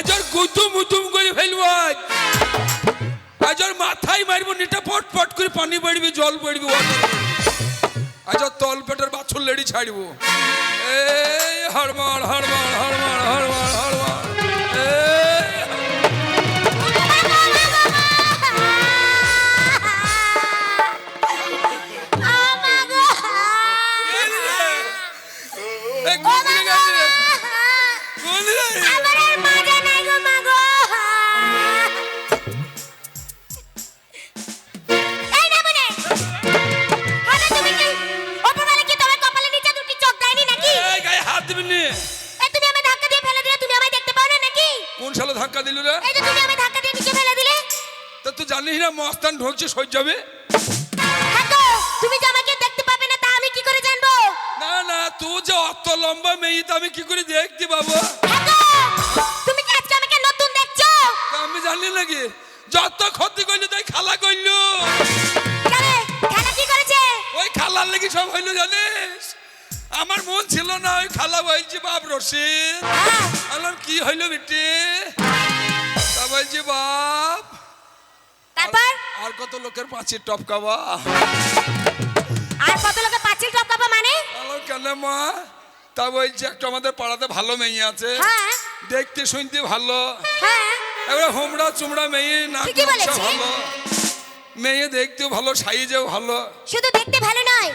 আজ ওর গুতুম উতুম করে ফেলব আজ। আজ ওর মাথায় মারব, নিটা পট পট করে পানি পড়বি জল পড়বি আজর তল পেটের বাছুর লেডি ছাড়ব। এই হরমাল হরমাল হরমাল হরমাল হড়মাড়। তুই যে অত লম্বা মেয়ে তা আমি কি করে দেখতে পাবো? হ্যাঁ তুমি কি আজকে আমাকে নতুন দেখছ? আমি জানি নাকি যত ক্ষতি করলি তাই খালা করল। কেন কি করেছে? ওই খালার লেগে সব হইল জানিস? আমার মন ছিল না ওই খালা বলছি বাপ রশিদ। হ্যাঁ, আমার কি হইল বেটে? তা বলছি বাপ তারপর? আর কত লোকের পাঁচের টপকাবা? আর কত লোকে পাঁচিল টপকাবো মানে? কেন মা? তা বলছি একটা আমাদের পাড়াতে ভালো মেয়ে আছে। হ্যাঁ। দেখতে শুনতে ভালো। হ্যাঁ। এবারে হোমড়া চুমড়া মেয়ে না ঠিকই বলেছে। ভালো। মেয়ে দেখতেও ভালো সাইজেও ভালো। শুধু দেখতে ভালো নয়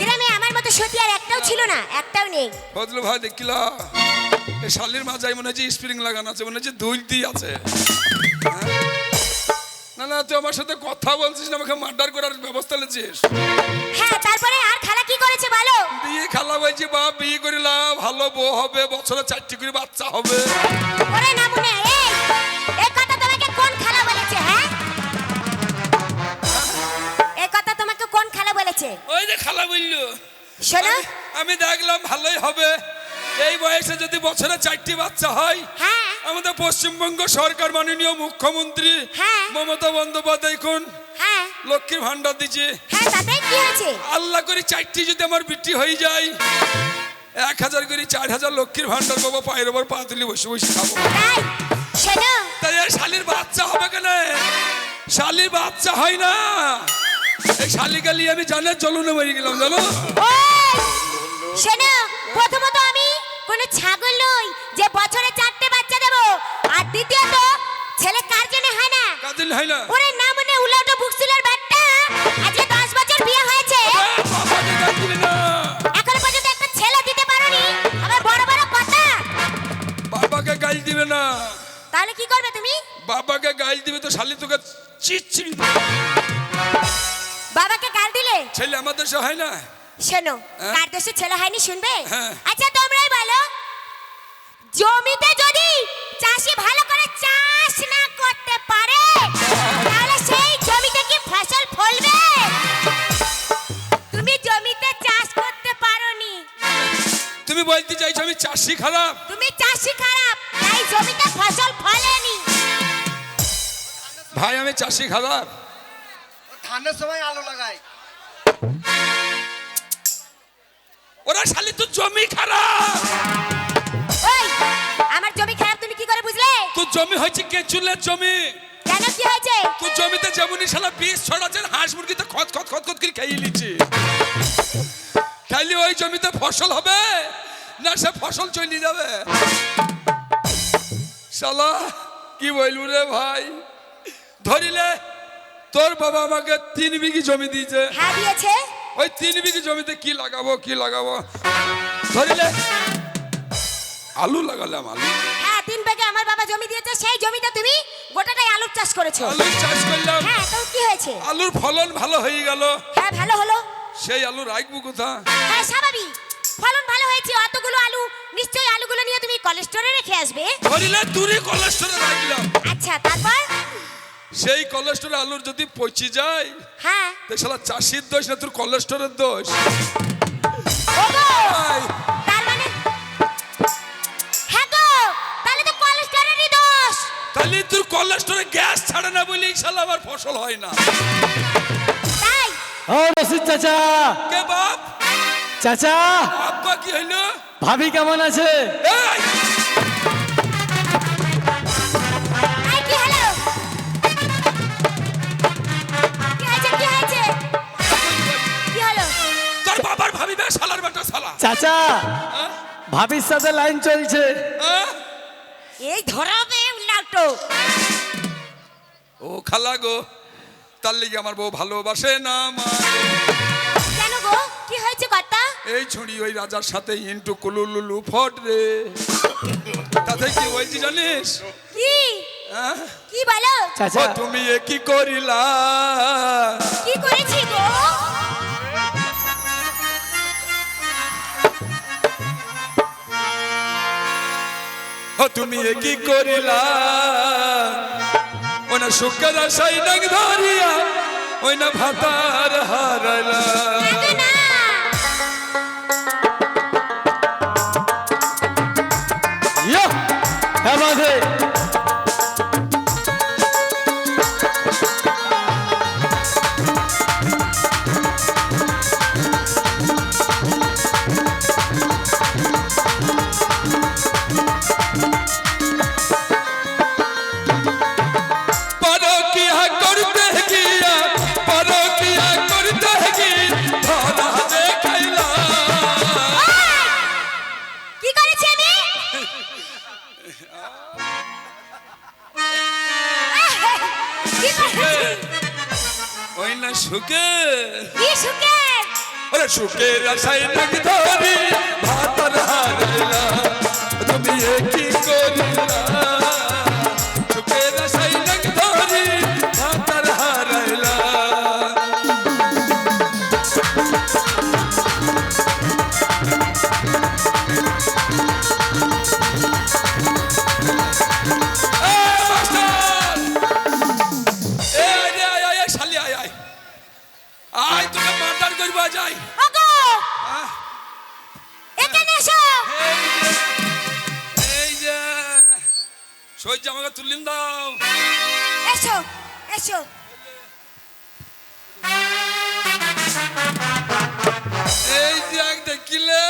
গ্রামে আমার মতো সতী আর একটাও ছিল না একটাও নেই। বদলু ভাই দেখিলা? এই শালির মাজায় মনে হচ্ছে স্প্রিং লাগানো আছে মনে হচ্ছে দুলতি আছে। হ্যাঁ? না না তুই আমার সাথে কথা বলছিস না আমাকে মার্ডার করার ব্যবস্থা নিয়েছিস। হ্যাঁ তারপরে আর খালা কি করেছে বলো? বিয়ে খালা বলছি বা বিয়ে করিলাম ভালো বউ হবে বছরে চারটি করে বাচ্চা হবে। ওরে না মনে এই এই কথা তোমাকে কোন খালা বলেছে হ্যাঁ? এই কথা তোমাকে কোন খালা বলেছে? ওই যে খালা বলল শোনো। আমি- আমি দেখলাম ভালোই হবে। এই বয়সে যদি বছরে চারটি বাচ্চা হয় হ্যাঁ। আমাদের পশ্চিমবঙ্গ সরকার মাননীয় মুখ্যমন্ত্রী হ্যাঁ। মমতা বন্দ্যোপাধ্যায় কোন? হ্যাঁ। লক্ষ্মীর ভান্ডার দিচ্ছে। হ্যাঁ আল্লাহ করে চারটি যদি আমার বিটি হয়ে যায় এক হাজার করে চার হাজার লক্ষ্মীর ভান্ডার বাবা পায়ের ওপর পা তুলি বসে বসে খাব। তাই? শালির বাচ্চা হবে কেন? শালির বাচ্চা হয় না। এই শালিকালি আমি জানার জলনে মরে গেলাম জানো? শোনো প্রথমত আমি কোনো ছাগল নই যে বছরে চারটে দেবো আর দ্বিতীয়ত ছেলে কার জন্য হয় না? কাদিন হয় না? ওরে না মনে উলাউটো বুকসুলের বাট্টা আজকে দশ বছর বিয়ে হয়েছে। এখনও পর্যন্ত একটা ছেলে দিতে পারোনি। আবার বড় বড় কথা। বাবাকে গাল দিবে না। তাহলে কি করবে তুমি? বাবাকে গাল দিবে তো শালি তোকে চিচ্ছি বাবাকে গাল দিলে? ছেলে আমাদের সে হয় না। শোনো হ্যাঁ? কার দেশে ছেলে হয়নি শুনবে? হ্যাঁ। আচ্ছা তোমরাই বলো। জমিতে যদি চাষি ভালো করে চাষ না করতে পারে তাহলে সেই জমিতে কি ফসল ফলবে? তুমি জমিতে চাষ করতে পারোনি। তুমি বলতে চাইছো আমি চাষি খারাপ? তুমি চাষি খারাপ তাই জমিতে ফসল ফলেনি। ভাই আমি চাষি খারাপ। ধানের সময় আলো লাগায় ওরা শালি তো জমি খারাপ। জমি হয়েছে কেঁচুলের জমি। কেন কি হয়েছে? তোর জমিতে যেমনই শালা বিষ ছড়াচ্ছেন হাঁস মুরগিতে খত খত খত খত করে খেয়ে নিচ্ছে। খাইলে ওই জমিতে ফসল হবে? না সে ফসল চলে যাবে? শালা কি বলব রে ভাই? ধরিলে তোর বাবা আমাকে তিন বিঘি জমি দিয়েছে। হ্যাঁ দিয়েছে। ওই তিন বিঘি জমিতে কি লাগাবো কি লাগাবো? ধরিলে আলু লাগালাম আলু। আমার বাবা জমি দিয়েছে সেই জমিটা তুমি গোটাটাই আলুর চাষ করেছ। আলু চাষ করলাম। হ্যাঁ তো কি হয়েছে? আলুর ফলন ভালো হয়ে গেল। হ্যাঁ ভালো হলো। সেই আলু রাখব কোথা হ্যাঁ স্বাভাবিক। ফলন ভালো হয়েছে অতগুলো আলু নিশ্চয়ই আলুগুলো নিয়ে তুমি কোলেস্টোরে রেখে আসবে। ধরিলে দূরে কোলেস্টোরে রাখলাম। আচ্ছা তারপর? সেই কোলেস্টোরে আলুর যদি পচে যায় হ্যাঁ। তো শালা চাষির দোষ না তোর কোলেস্টোরের দোষ? ছাড়ে না বলে ইনশাল্লাহ আমার ফসল হয় না। ও চাচা। কে বাপ? চাচা। আব্বা কি হইল? ভাবি কেমন আছে? ভাবি চাচা হ্যাঁ? ভাবির সাথে লাইন চলছে। হ্যাঁ? এই ধরাবে নাটক। ও খালা গো তার লিগে আমার বউ ভালোবাসে না কেন গো? কি হয়েছে কথা এই ছুরি ওই রাজার সাথে ইন্টু কুলুলুলু ফট রে। তাতে কি হয়েছে জানিস? কি? কি বলো? ও চাচা তুমি এ কি করিলা? কি করেছি গো? ও তুমি এ কি করিলা? ওনা শুক্র সাই নাগ ধরিয়া ওই না ভাতার হারাইলা। ওই না সুখে? ওরে সুখের আশাই নাগ ধরি ভাতার হারাইলা তুমি কি করিলা? এসো। এই যে এক দেখিলে।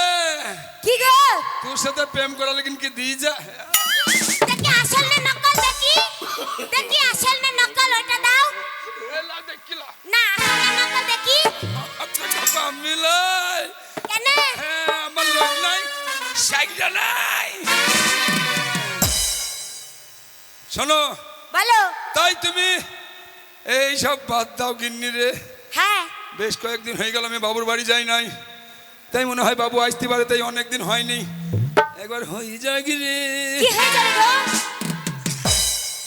কি গো? তোর সাথে প্রেম করা লেকিন কি দিয়ে যা। দেখি আসল না নকল দেখি। দেখি আসল না নকল ওটা দাও। এলা দেখিলা। না আসল না নকল দেখি। আচ্ছা কাপা মিলাই কেন? হ্যাঁ আমার লোক নাই। সাইকেল নাই। শোনো এই সব বাদ দাও গিন্নি রে। হ্যাঁ। বেশ কয়েকদিন হয়ে গেল আমি বাবুর বাড়ি যাই নাই। তাই মনে হয় বাবু আসতে পারে তাই অনেকদিন হয়নি। একবার হয়ে যায় কি রে হয়ে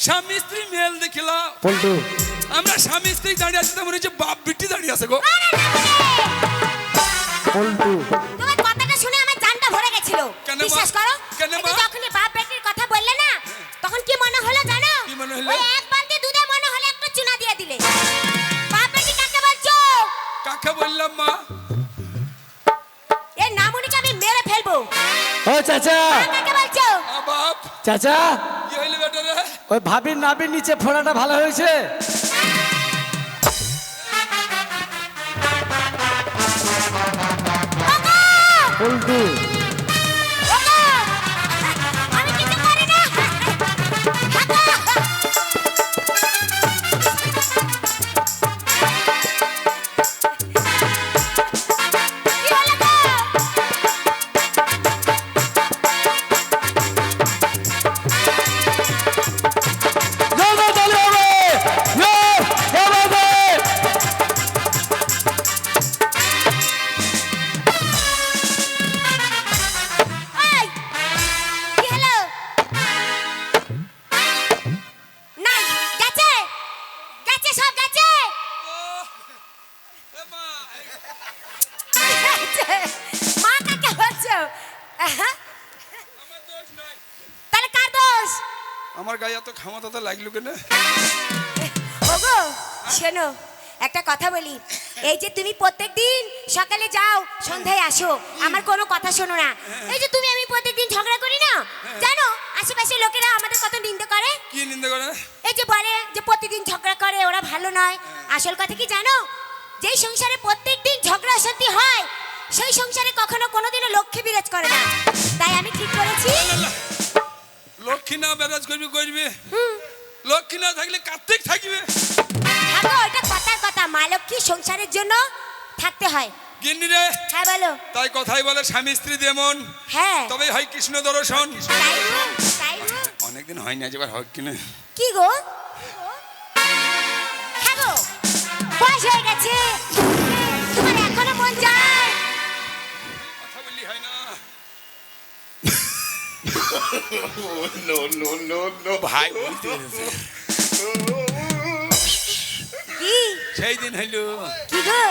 স্বামী স্ত্রী মেল দেখিলা। পল্টু। আমরা স্বামী স্ত্রী দাঁড়িয়ে আছি তো মনে হচ্ছে বাপ বিটি দাঁড়িয়ে আছে গো। আরে না বলে। পল্টু। তোমার কথাটা শুনে আমার জানটা ভরে গেছিল। কেন বিশ্বাস করো? বাপ বেটির কথা বললে না তখন কি মনে হলো জানো? কি মনে হলো? ওই মা এ নামুনিকে আমি মেরে ফেলব। ও চাচা। কাকে বলছো? বাপ। চাচা। কি হইলে বেটা রে ওই ভাবির নাবির নিচে ফোড়াটা ভালো হয়েছে। পল্টু গায়ে এত ক্ষমতা লাগল কেন? ওগো শোনো একটা কথা বলি। এই যে তুমি প্রত্যেকদিন সকালে যাও সন্ধ্যায় আসো আমার কোনো কথা শোনো না। এই যে তুমি আমি প্রত্যেকদিন ঝগড়া করি না? জানো আশেপাশে লোকেরা আমাদের কত নিন্দে করে? কি নিন্দা করে? এই যে বলে যে প্রতিদিন ঝগড়া করে ওরা ভালো নয়। আসল কথা কি জানো? যেই সংসারে প্রত্যেকদিন ঝগড়া অশান্তি হয় সেই সংসারে কখনো কোনোদিনও লক্ষ্মী বিরাজ করে না। তাই আমি ঠিক করেছি লক্ষ্মী না বেরাজ করবি করবি? লক্ষ্মী না থাকলে কার্তিক থাকবে। থাকো ওটা কথার কথা। মা লক্ষ্মী সংসারের জন্য থাকতে হয়। গিন্নি রে হ্যাঁ বলো। তাই কথাই বলে স্বামী স্ত্রী যেমন হ্যাঁ। তবে হয় কৃষ্ণ দর্শন। অনেকদিন হয় না যেবার হয় কিনা? কি গো? হ্যাঁ গো বয়স হয়ে গেছে। no, no, no, no. ভাই বুঝতে। কি সেই দিন হইল কি গো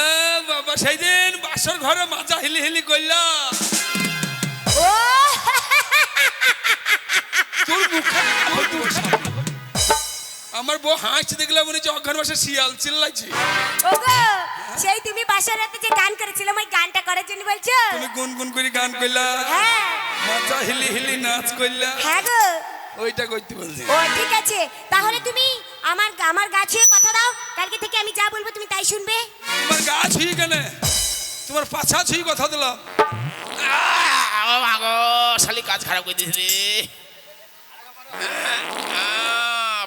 এ বাবা সেই দিন বাসর ঘরে মাজা হিলি হিলি করলা ও তোর মুখে তোর মুখ সামনে। আমার বউ হাসি দেখলাম মনে হচ্ছে অজ্ঞান বাসা শিয়াল চিল্লাইছি সেই তুমি বাসার রাতে যে গান করেছিলাম ওই গানটা করার জন্য বলছো তুমি গুনগুন করে গান করলা হ্যাঁ মাজা হিলি হিলি নাচ করলা হ্যাঁ গো। ওইটা করতে বলছি। ও ঠিক আছে। তাহলে তুমি আমার আমার গা ছুঁয়ে কথা দাও। কালকে থেকে আমি যা বলব তুমি তাই শুনবে। তোমার গা ছুঁই কেন? তোমার পাছা ছুঁই কথা দিলাম। ও মাগো শালি কাজ খারাপ করে দিয়েছে রে।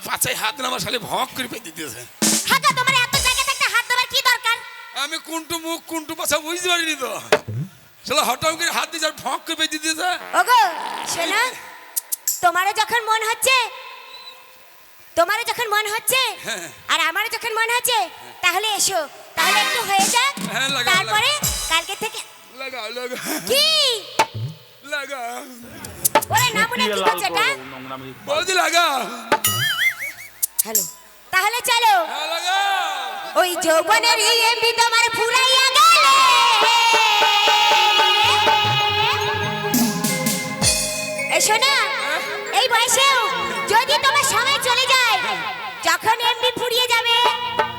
পাছায় হাত না আমার শালে ভক করে পেতে দিতেছে। হ্যাঁ তোমার এত জায়গা থাকতে হাত দেওয়ার কি দরকার? আমি কোনটু মুখ কোনটু পাছা বুঝতে পারিনি তো। শালা হঠাৎ করে হাত দিয়ে ভক করে পেতে দিতেছে ওগো শোনো তোমারও যখন মন হচ্ছে তোমারও যখন মন হচ্ছে হ্যাঁ। আর আমারও যখন মন হচ্ছে তাহলে এসো। তাহলে একটু হয়ে যাক হ্যাঁ, তারপরে কালকে থেকে লাগা লাগা কি? লাগা ওরে নামুনা কি করছে এটা? বৌদি লাগা হ্যালো তাহলে চলো। হ্যাঁ ওই যৌবনের এমবি তোমার ফুরাইয়া গেলে এসো না এই বয়সেও যদি তোমার সময় চলে যায় যখন এমনি ফুরিয়ে যাবে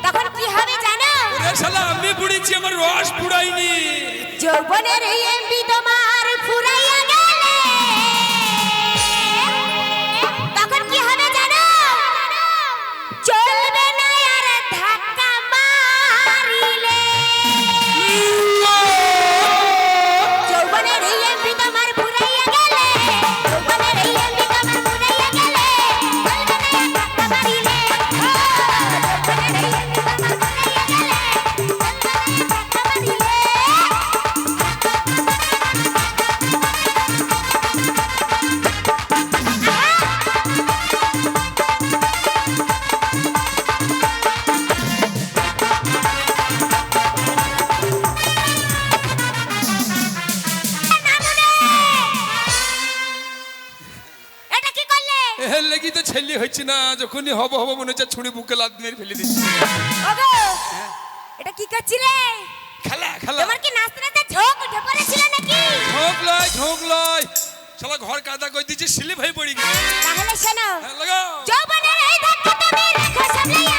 তখন কি হবে জানো? শালা আমি পুড়েছি আমার রস পুড়াইনি যৌবনের এই এর লেগে তো ছেলে হচ্ছে না যখনই হব হব মনে হচ্ছে ছুঁড়ি বুকে লাদ মেরে ফেলে দিচ্ছি ওগো এটা কি করছিলে? খেলা খেলা। তোমার কি নাচতে নাচতে ঝোঁক উঠে পড়েছিল নাকি? ঝোঁক লয় ঝোঁক লয় শালা ঘর কাদা কই দিছি স্লিপ ভাই পড়ি গেছে। তাহলে শোনো হ্যাঁ, লাগাও। যৌবনের এই ধাক্কা তুমি রাখো সামলাইয়া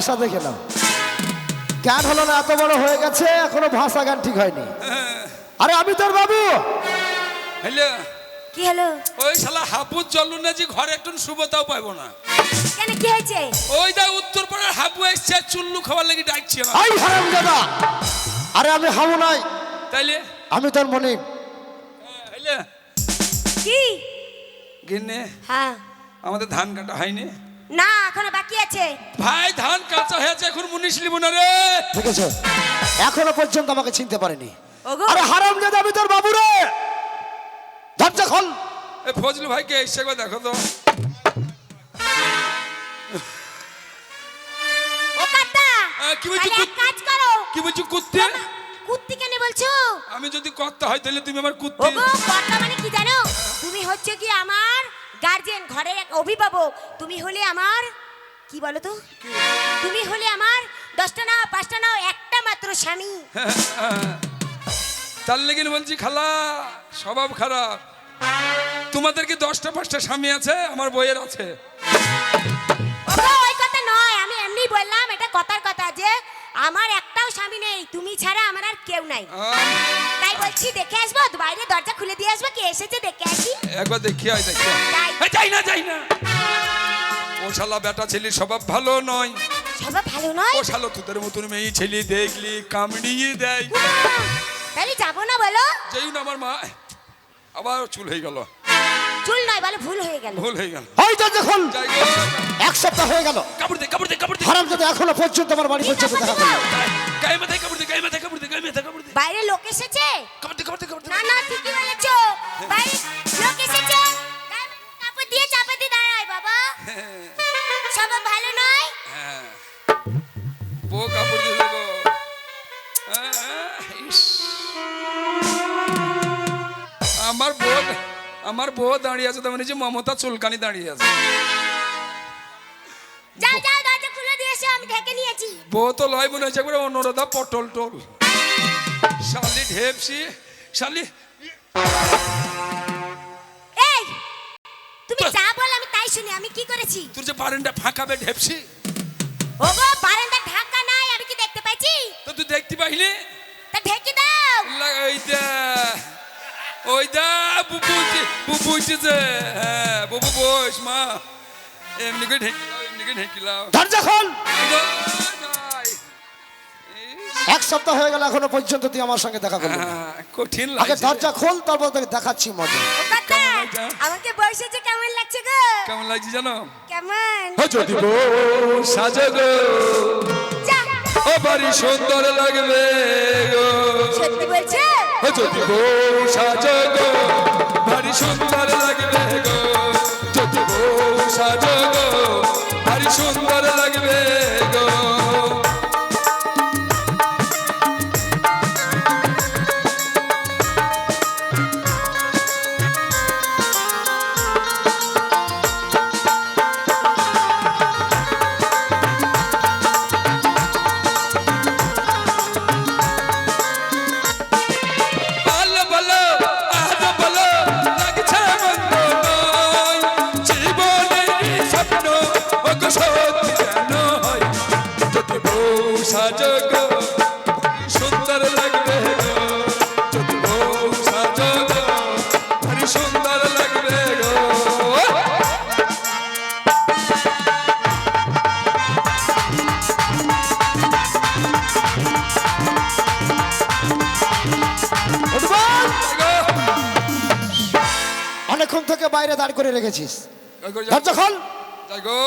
ভাষা দেখে নাও। গান হলো না? এত বড় হয়ে গেছে এখনও ভাষা গান ঠিক হয়নি। আরে আমি তোর বাবু! হইলে কি হলো? ওই শালা হাপুর জল না যে ঘরে একটু সুবতাও পাইবো না। কেন কি হয়েছে? ওই দা উত্তর পাড়ার হাবু এসছে চুল্লু খাবার লাগি ডাকছি আই হারাম দাদা আরে আমি হামু নাই। তাইলে? আমি তোর মনে হইলে কি? গিন্নে হ্যাঁ। আমাদের ধান কাটা হয়নি? না এখনও বাকি আছে। ভাই ধান কাঁচা হয়েছে এখন মুনিশ লিব না রে। ঠিক আছে। এখনও পর্যন্ত আমাকে চিনতে পারেনি। ওগো। আরে হারাম দাদা আমি তোর বাবু রে দরজা খোল। এ ফজলু ভাইকে এসে একবার দেখো তো। ও কাটা কি বলছি, তাহলে এক কাজ করো। কি বলছি কুত্তে? কুত্তি কেন বলছো? আমি যদি কর্তা হয় তাহলে তুমি আমার কুত্তি। ওগো কর্তা মানে কি জানো? তুমি হচ্ছে কি আমার গার্জেন ঘরের এক অভিভাবক। তুমি হলে আমার কি বলো তো তুমি হলে আমার দশটা নাও পাঁচটা নাও একটা মাত্র স্বামী। তার লেগে বলছি খালা স্বভাব খারাপ। তোমাদের কি দশটা পাঁচটা স্বামী আছে? আমার বইয়ের আছে। ওই কথা নয় আমি এমনি বললাম এটা কথার কথা যে আমার একটাও স্বামী নেই তুমি ছাড়া আমার আর কেউ নাই। তাই বলছি দেখে আসব? বাইরে দরজা খুলে দিয়ে আসব কে এসেছে দেখে আসি। একবার দেখি আয় দেখি। যাই। না যাই না। ও শালা বেটা ছেলে স্বভাব ভালো নয়। সবাই ভালো নয়? ও শালো তোদের মতন মেয়ে ছেলে দেখলি কামড়িয়ে দেয়। তাহলে যাব না বলো? যেই না আমার মা আবার চুল হয়ে গেল। চুল নয় বলো ভুল হয়ে গেল। ভুল হয়ে গেল। ওই দরজা খোল এক সপ্তাহ হয়ে গেল কাপড় দে কাপড় দে কাপড় দে। হারাম যদি এখনও পর্যন্ত আমার বাড়ি পর্যন্ত দেখা করল গায়ে মাথায় কাপড় দে গায়ে মাথায় কাপড় দে গায়ে মাথায় কাপড় দে। বাইরে লোক এসেছে? কাপড় দে কাপড় দে কাপড় দে। না না ঠিকই বলেছ। বাইরে লোক এসেছে? কাপড় দিয়ে চাপা দিয়ে দাঁড়ায় বাবা। সবাই ভালো নয়? হ্যাঁ। বউ কাপড় দিয়ে দেবো আমার বউ আমার বউ দাঁড়িয়ে আছে তার মানে যে মমতা চুলকানি দাঁড়িয়ে আছে। যাও যাও দরজা খুলে দিয়ে এসো আমি ঢেকে নিয়েছি। বউ তো লয় মনে হচ্ছে একবারে অনুরাধা পটল টল। শালি ঢেপসি শালি এই তুমি যা বল আমি তাই শুনি আমি কি করেছি? তোর যে বারেন্ডা ফাঁকাবে ঢেপসি? ওগো বারান্দা ঢাকা নাই আমি কি দেখতে পাইছি? তো তুই দেখতে পাইলে? তা ঢেকে দাও। দা। ওই দা বুবু বুবু উঠেছে হ্যাঁ বুবু বস মা এমনি করে ঢেকিলাও এমনি করে দরজা খোল! এক সপ্তাহ হয়ে গেল এখনও পর্যন্ত তুই আমার সঙ্গে দেখা করলি না। হ্যাঁ, কঠিন আগে লাগছে। দরজা খোল তারপর তোকে দেখাচ্ছি মজা। ও কথা কেমন লাগছে? আমাকে বসেছে কেমন লাগছে গো? কেমন লাগছে জানো? কেমন? যদি বউ সাজো গো। ও বাড়ি সুন্দর লাগবে গো। সত্যি বলছো? ও যদি বউ সাজো গো বাড়ি সুন্দর লাগবে গো। যদি বউ সাজো গো বাড়ি সুন্দর লাগবে।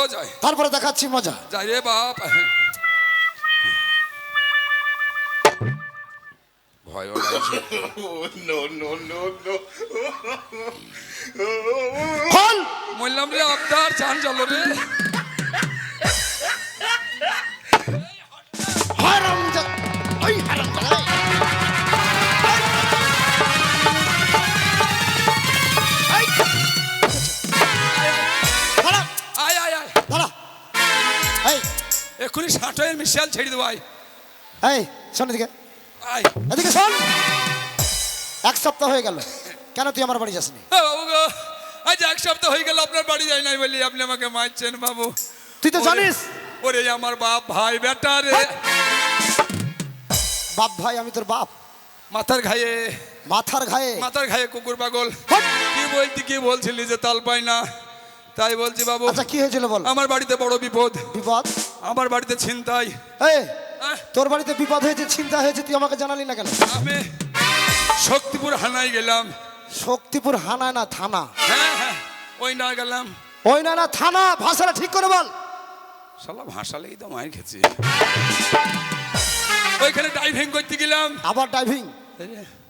যাই তারপরে দেখাচ্ছি মজা। যাই রে বাপ। ভয় লাগছে। খোল। বললাম রে আবদার চান চলো রে। ষাটের মিশাল ছেড়ে দেবো আয়। এই শোন এদিকে আয়। এদিকে শোন এক সপ্তাহ হয়ে গেল। কেন তুই আমার বাড়ি যাসনি? আজ এক সপ্তাহ হয়ে গেল আপনার বাড়ি যাই নাই বলি আপনি আমাকে মারছেন বাবু। তুই তো জানিস। ওরে আমার বাপ ভাই বেটা রে। বাপ ভাই আমি তোর বাপ। মাথার ঘায়ে। মাথার ঘায়ে। মাথার ঘায়ে কুকুর পাগল! কি বলতি কি বলছিলি যে তাল পাই না? তাই বলছি বাবু আচ্ছা কি হয়েছিল বল? আমার বাড়িতে বড় বিপদ। বিপদ? আমার বাড়িতে ছিনতাই। এই তোর বাড়িতে বিপদ হয়েছে চিন্তা হয়েছে তুই আমাকে জানালি না কেন? আমি শক্তিপুর হানায় গেলাম। শক্তিপুর হানায় না থানা। হ্যাঁ হ্যাঁ ওই না গেলাম। ওই না না থানা ভাষাটা ঠিক করে বল। শালা ভাসালেই তো মায়ের খেয়েছি। ওইখানে ডাইভিং করতে গেলাম। আবার ড্রাইভিং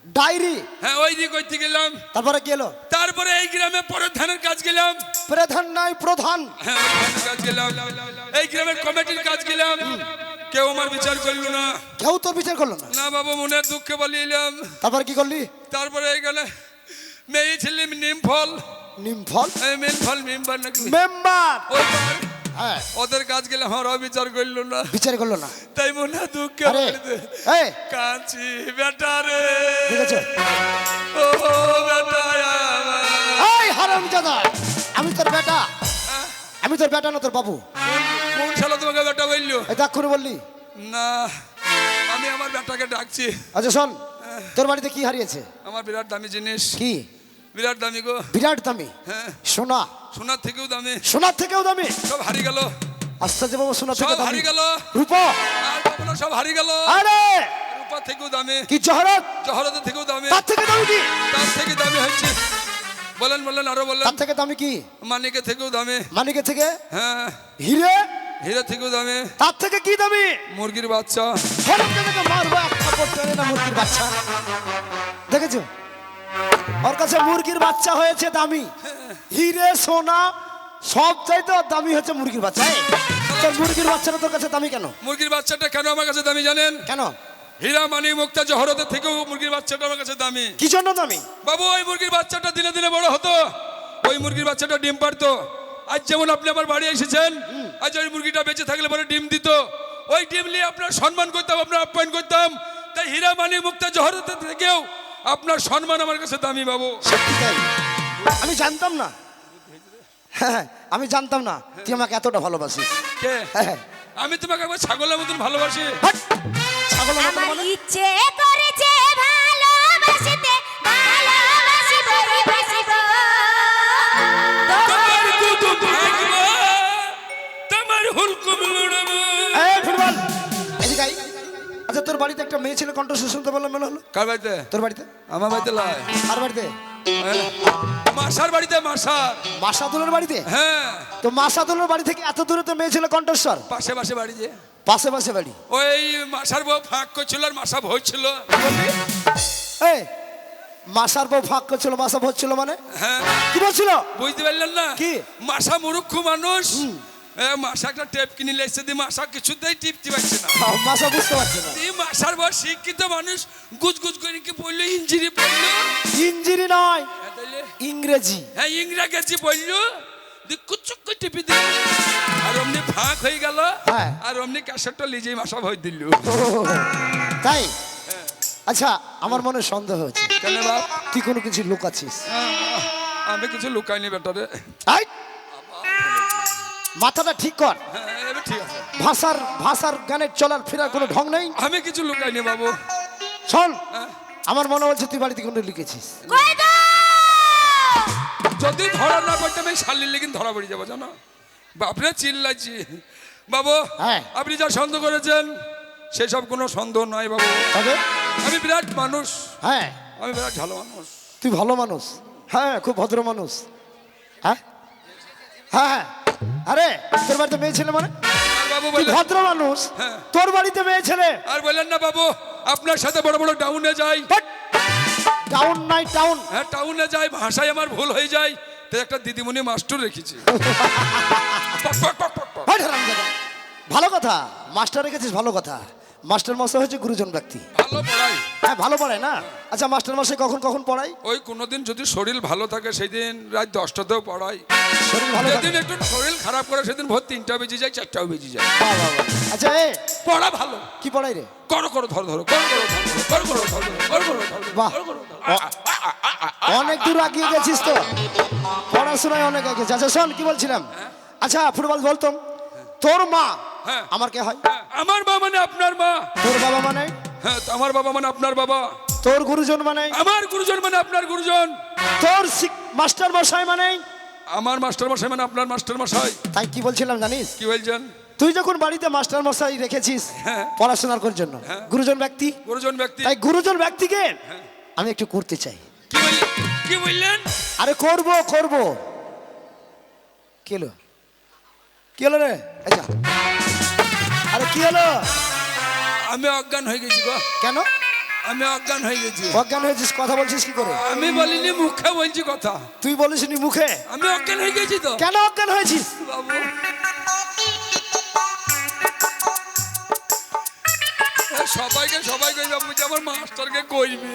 ডায়েরি। হ্যাঁ ওই দিকে করতে গেলাম। তারপরে কি এলো তারপরে এই গ্রামে পরের ধানের কাজ গেলাম। প্রধান নাই প্রধান। হ্যাঁ কাজ গেলাম। এই গ্রামের কমিটির কাজ গেলাম। কেউ আমার বিচার করল না। কেউ তোর বিচার করল না? না বাবা মনের দুঃখে বলিলাম। তারপরে কি করলি? তারপরে এই গেলে মেয়ে ছেলে নিম ফল। নিমফল মেন ফল মেম্বার নাকি? মেম্বার! ওদের কাজ গেলে আমার অবিচার করল না। বিচার করল না। তাই মনে হয় দুঃখ কাঁচি বেটা রে। ও বেটা হারাম আমি তোর বেটা। আমি তোর বেটা না তোর বাবু। কোন- শালা তোমাকে বেটা বলল? করে বললি। না আমি আমার বেটাকে ডাকছি। আচ্ছা শোন। তোর বাড়িতে কি হারিয়েছে? আমার বিরাট দামি জিনিস। কি? বিরাট দামি গো। বিরাট দামি। হ্যাঁ। সোনা। সোনার থেকেও দামি। সোনার থেকেও দামি। সব হারিয়ে গেল। আশ্চর্য বাবু সোনার থেকে সব দামি। হারিয়ে গেল। রূপো। আর পাবো না, সব হারিয়ে গেল। আরে! রূপা থেকেও দামি। কি জহরত? জহরতের থেকেও দামি। তার থেকে দামি কি? তার থেকে দামি হচ্ছে বলেন বলেন আরও বলেন। তার থেকে দামি কি? মানিকে থেকেও দামি। মানিকের থেকে? হ্যাঁ। হিরে? হিরে থেকেও দামি। তার থেকে কি দামি? মুরগির বাচ্চা। হরম থেকে মারবো এক থাপ্পড় টেনে না মুরগির বাচ্চা। দেখেছ? ওর কাছে মুরগির বাচ্চা হয়েছে দামি। হিরে সোনা সব চাইতে দামি হচ্ছে মুরগির বাচ্চা। তোর মুরগির বাচ্চাটা তোর কাছে দামি কেন? মুরগির বাচ্চাটা কেন আমার কাছে দামি জানেন? কেন? হীরা মানি মুক্তা জহরতের থেকেও মুরগির বাচ্চাটা আমার কাছে দামি। কি জন্য দামি? বাবু ওই মুরগির বাচ্চাটা দিনে দিনে বড় হতো। ওই মুরগির বাচ্চাটা ডিম পারতো আজ যেমন আপনি আমার বাড়ি এসেছেন আজ ওই মুরগিটা বেঁচে থাকলে পরে ডিম দিত। ওই ডিম নিয়ে আপনার সম্মান করতাম আপনার আপ্যায়ন করতাম। তাই হীরা মানি মুক্তা জহরতে থেকেও আপনার সম্মান আমার কাছে দামি বাবু। সত্যি তাই? আমি জানতাম না। হ্যাঁ আমি জানতাম না। তুই আমাকে এতটা ভালোবাসিস। কে? হ্যাঁ আমি তোমাকে একবার ছাগলের মতন ভালোবাসি। হাট! ছাগল আমার আমার বলে ইচ্ছে করেছে ভালোবাসিতে ভালোবাসিব রে তোমার কুতুব ভাগবো তোমার হুলকুম লুড়বো এই ফুটবল এদিকে আই। আচ্ছা তোর বাড়িতে একটা মেয়ে ছিল কণ্ঠ শুনতে বললাম মনে হলো? কার বাড়িতে? তোর বাড়িতে? আমার বাড়িতে লয়। আর বাড়িতে? হ্যাঁ। মাসার বাড়িতে মাসার। মাসাদুলের বাড়িতে? হ্যাঁ। তো মাসাদুলের বাড়ি থেকে এত দূরে তো মেয়ে ছিল কণ্ঠস্বর? পাশে পাশে বাড়ি যে। পাশে পাশে বাড়ি? ওই মাসার বউ ফাঁক করছিল আর মাসা ভরছিল এই মাসার বউ ফাঁক করছিল মাসা ভরছিল মানে? হ্যাঁ। কি বলছিল? বুঝতে পারলেন না? কি? মাসা মুরুক্ষ মানুষ। মাসা একটা টেপ কিনে লেগছে দিয়ে মাসা কিছুতেই টিপতে পারছে না। মাসা বুঝতে পারছে না। এই মাসার শিক্ষিত মানুষ গুজ গুজ করে কি পড়ল ইঞ্জিরি পড়ল ইঞ্জিরি নয় হ্যাঁ, ইংরেজি। হ্যাঁ ইংরা গেছি পড়ল দিয়ে কুচুক করে টিপি দিল। আর অমনি ফাঁক হয়ে গেল। হ্যাঁ। আর অমনি ক্যাসেটটা লিজেই মাসা ভয় দিল। তাই? আচ্ছা আমার মনে সন্দেহ হচ্ছে। কেন বাপ? তুই কোনো কিছু লুকাচ্ছিস? আমি কিছু লুকাইনি বেটারে আই! মাথাটা ঠিক কর। হ্যাঁ ঠিক আছে। ভাষার ভাষার গানের চলার ফেরার কোনো ঢং নেই? আমি কিছু লুকাইনি বাবু। চল হ্যাঁ। আমার মনে হচ্ছে তুই বাড়িতে কোনো লিখেছিস যদি ধরা না পড়তাম এই শালির লেগিন ধরা পড়ে যাব জানো? বাপরে চিল্লাইছি। বাবু হ্যাঁ। আপনি যা সন্দেহ করেছেন সেসব কোনো সন্দেহ নয় বাবু। তবে? আমি বিরাট মানুষ। হ্যাঁ। আমি বিরাট ভালো মানুষ। তুই ভালো মানুষ। হ্যাঁ খুব ভদ্র মানুষ। হ্যাঁ? হ্যাঁ হ্যাঁ। আরে তোর বাড়িতে মেয়ে ছেলে মানে? বাবু ভদ্র মানুষ। হ্যাঁ। তোর বাড়িতে মেয়ে ছেলে? আর বললেন না বাবু আপনার সাথে বড় বড় টাউনে যাই। টাউন নাই টাউন হ্যাঁ টাউনে যাই ভাষায় আমার ভুল হয়ে যায়। তাই একটা দিদিমণি মাস্টার রেখেছি। ভালো কথা মাস্টার রেখেছিস ভালো কথা। মাস্টার মশাই হচ্ছে গুরুজন ব্যক্তি। ভালো পড়াই হ্যাঁ ভালো পড়ায় না? আচ্ছা মাস্টার মশাই কখন কখন পড়াই ওই কোনোদিন যদি শরীর ভালো থাকে সেদিন রাত দশটাতেও পড়াই শরীর ভালো থাকে? যেদিন একটু শরীর খারাপ করে সেদিন ভোর তিনটা বেজে যায় চারটাও বেজে যায়। বাহ, বাহ, বাহ। আচ্ছা এ পড়া ভালো। কি পড়াই রে? করো করো ধরো ধরো করো করো ধরো ধরো করো ধরো করো করো ধরো বাহ। করো করো ধরো। অ- অনেক দূর আগিয়ে গেছিস তো। পড়াশোনায় অনেক আগে আচ্ছা শোন কি বলছিলাম? আচ্ছা ফুটবল বলতাম তোর মা হ্যাঁ। আমার কে হয়? হ্যাঁ, আমার মা মানে আপনার মা। তোর বাবা মানে? হ্যাঁ আমার বাবা মানে আপনার বাবা। তোর গুরুজন মানে? আমার গুরুজন মানে আপনার গুরুজন। তোর মাস্টার মশাই মানে? আমার মাস্টার মশাই মানে আপনার মাস্টার মশাই। তাই কি বলছিলাম জানিস? কি বলছেন? তুই যখন বাড়িতে মাস্টার মশাই রেখেছিস হ্যাঁ। পড়াশোনার করার জন্য গুরুজন ব্যক্তি? গুরুজন ব্যক্তি। তাই গুরুজন ব্যক্তিকে আমি একটু করতে চাই। কি বললেন কি বললেন? আরে করব করব। কেলো কেলো রে। আরে কি হলো? আমি অজ্ঞান হয়ে গেছি গো। কেন? আমি অজ্ঞান হয়ে গেছি। অজ্ঞান হয়েছিস কথা বলছিস কি করে? আমি বলিনি মুখে বলছি কথা। তুই বলিস নি মুখে? আমি অজ্ঞান হয়ে গেছি তো। কেন অজ্ঞান হয়েছিস? বাবু। সবাইকে সবাই কইবে বুঝি আমার মাস্টারকে কইবে।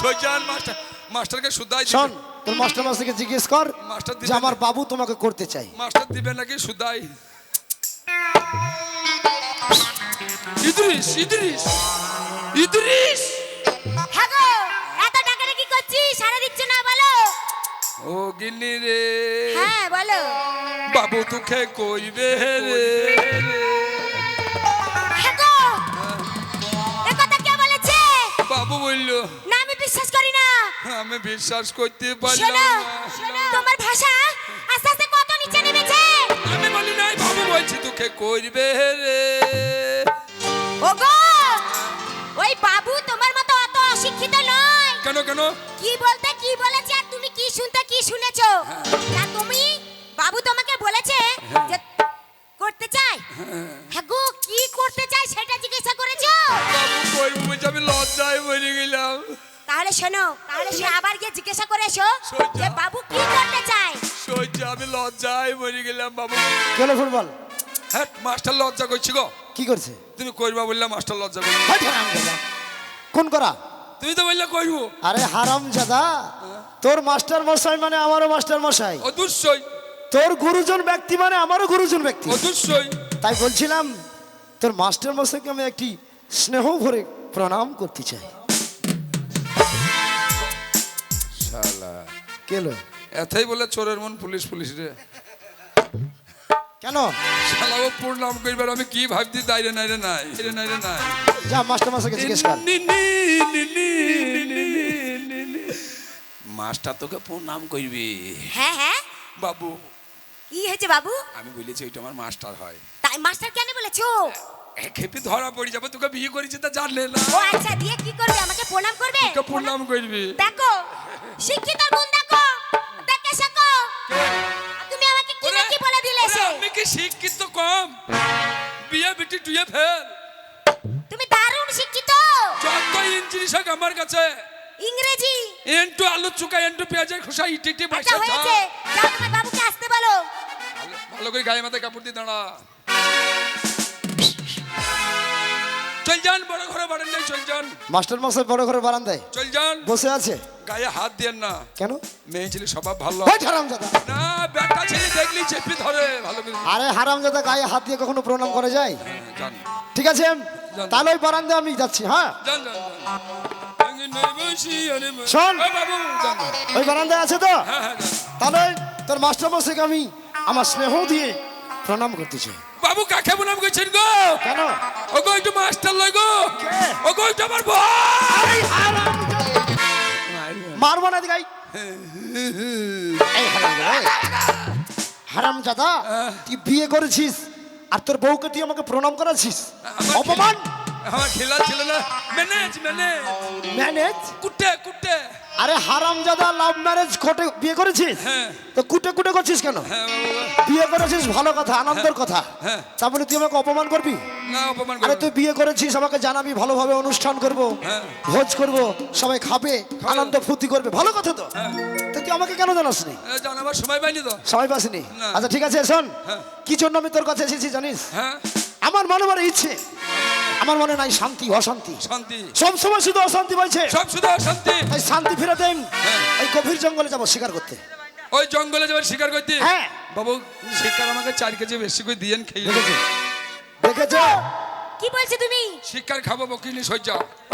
সৈজান মাস্টার মাস্টারকে সুদাই শোন তোর মাস্টার মাস্টারকে জিজ্ঞেস কর মাস্টার যে আমার বাবু তোমাকে করতে চাই মাস্টার দিবে নাকি সুদাই ইদ্রিস ইদ্রিস ইদ্রিস। হ্যাঁ গো এত টাকা কি করছিস? সারা দিচ্ছ না বলো। ও গিন্নি রে। হ্যাঁ বলো। বাবু তোকে কইবে রে। এ কথা কে বলেছে? বাবু বলল না আমি বিশ্বাস করি না। আমি বিশ্বাস করতে পারলাম শোনো না। তোমার ভাষা বলছি তোকে করবে রে? ওগো ওই বাবু তোমার মতো অত অশিক্ষিত নয়। কেন কেন? কি বলতে কি বলেছে আর তুমি কি শুনতে কি শুনেছো? না তুমি বাবু তোমাকে বলেছে যে করতে চাই হ্যাঁ। গো কি করতে চাই সেটা জিজ্ঞাসা করেছ? বাবু কইব আমি লজ্জায় মরে গেলাম। তাহলে শোনো তাহলে সে আবার গিয়ে জিজ্ঞাসা করে এসো যে বাবু কি করতে চায়? সহ্য আমি লজ্জায় মরে গেলাম বাবু। ফুটবল? হ্যাঁ মাস্টার লজ্জা করছি গো। কি করছে? তুমি করবা মাস্টার লজ্জা করবে কোন করা? তুমি তো বললে করব আরে হারাম জাদা। তোর মাস্টার মশাই মানে আমারও মাস্টার মশাই। তোর গুরুজন ব্যক্তি মানে আমারও গুরুজন ব্যক্তি। ও তাই বলছিলাম তোর মাস্টার মশাইকে আমি একটি স্নেহ ভরে প্রণাম করতে চাই। শালা। কেলো এথাই বলে চোরের মন পুলিশ পুলিশ রে। কেন? শালা ও প্রণাম করবার আমি কি ভাবছি? দাইরে নাই রে নাই। রে নাই রে নাই। যা মাস্টার মশাইকে জিজ্ঞেস কর নি, নি, নি, নি, নি, নি, নি। মাস্টার তোকে প্রণাম করবি হ্যাঁ হ্যাঁ। বাবু। কি হয়েছে বাবু? আমি বলেছি ওইটা আমার মাস্টার হয়। তাই মাস্টার কেন বলেছ? খেপি ধরা পড়ে যাবে তোকে বিয়ে করেছি তা জানলে না। ও আচ্ছা দিয়ে কি করবে? আমাকে প্রণাম করবে? তোকে প্রণাম করবি দেখো শিক্ষিতর তুমি আমাকে কি না কি বলে দিলে আমি কি শিক্ষিত কম? বিয়ে বিটি টুয়ে ফেল। তুমি দারুণ শিক্ষিত। যত ইঞ্জিনিস হোক আমার কাছে। ইংরেজি। এন্টু আলু চুকা এন্টু পেঁয়াজের খোসা ইটি ইটি আচ্ছা বাইসা হয়েছে। যাও তোমার বাবুকে আসতে বলো। ভালো ভালো করে গায়ে মাথায় কাপড় দিয়ে দাঁড়া। চল যান বড় ঘরে নাই চল যান। মাস্টার মশাই বড় ঘরে বারান্দায়? চল যান। বসে আছে? গায়ে হাত দেন না। কেন? মেয়ে ছেলে স্বভাব ভালো। হারামজাদা। না বেটা ছেলে দেখলি চেপি ধরে ভালো করে আরে হারামজাদা গায়ে হাত দিয়ে কখনো প্রণাম করা যায়? হ্যাঁ, ঠিক আছে তাহলে ওই বারান্দায় আমি যাচ্ছি হ্যাঁ? যান যান শোন। ওই বারান্দায় আছে তো? হ্যাঁ হ্যাঁ। তাহলে তোর মাস্টার মশাইকে আমি আমার স্নেহ দিয়ে প্রণাম করতে চাই। বাবু কাকে প্রণাম করছেন গো? কেন? ও গো একটু মাস্টার লয় গো। কে? ও গো একটু আমার ভাই মারবো না দিগাই হারাম দাদা তুই বিয়ে করেছিস আর তোর বউকে তুই আমাকে প্রণাম করাছিস? অপমান? আমার খেলা ছিল না। ম্যানেজ ম্যানেজ ম্যানেজ কুটে কুটে। আরে হারাম জাদা লাভ ম্যারেজ কোটে বিয়ে করেছিস? হ্যাঁ। তো কুটে কুটে করছিস কেন? হ্যাঁ বিয়ে করেছিস ভালো কথা আনন্দের কথা। হ্যাঁ। তারপরে তুই আমাকে অপমান করবি? আরে তুই বিয়ে করেছিস আমাকে জানাবি ভালোভাবে অনুষ্ঠান করব হ্যাঁ। ভোজ করব সবাই খাবে আনন্দ ফুর্তি করবে ভালো কথা তো। হ্যাঁ। তুই আমাকে কেন জানাসনি? এ, জান আমার সময় পাইনি তো। সময় পাসনি? আচ্ছা ঠিক আছে শোন। হ্যাঁ। কি জন্য আমি তোর কাছে এসেছি জানিস? হ্যাঁ। আমার মনে মনে ইচ্ছে। আমার মনে নাই শান্তি অশান্তি। শান্তি। সব সময় শুধু অশান্তি বলছে। সব শুধু শান্তি তাই শান্তি ফিরে দেন। হ্যাঁ। এই গভীর জঙ্গলে যাব শিকার করতে। ওই জঙ্গলে যাবার শিকার করতে? হ্যাঁ। বাবু শিকার আমাকে চার কেজি বেশি করে দিয়েন খেয়ে দেখেছ? দেখেছ? কি বলছো তুমি? শিকার খাব বকিনি সহ্য।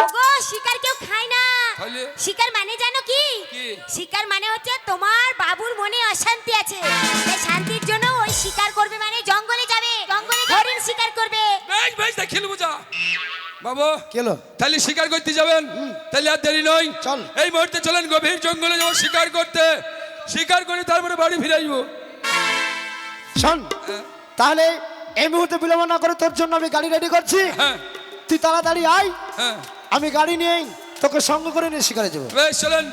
ওগো শিকার কেউ খায় না। তাহলে? শিকার মানে জানো কি? কি? শিকার মানে হচ্ছে তোমার বাবুর মনে অশান্তি আছে। তাই শান্তির জন্য ওই শিকার করবে মানে জঙ্গলে যাবে। জঙ্গলে হরিণ শিকার করবে। বেশ বেশ দেখিল বুঝা বাবু কেলো তাহলে শিকার করতে যাবেন? তাহলে আর দেরি নয়। চল। এই মুহূর্তে চলেন গভীর জঙ্গলে যাব শিকার করতে। শিকার করে তারপরে বাড়ি ফিরে আসব। শোন তাহলে এই মুহূর্তে বিলম্ব না করে তোর জন্য আমি গাড়ি রেডি করছি। হ্যাঁ। তুই তাড়াতাড়ি আয়। হ্যাঁ। আমি গাড়ি নিয়ে তোকে সঙ্গ করে নিয়ে শিকারে যাব। বেশ চলেন।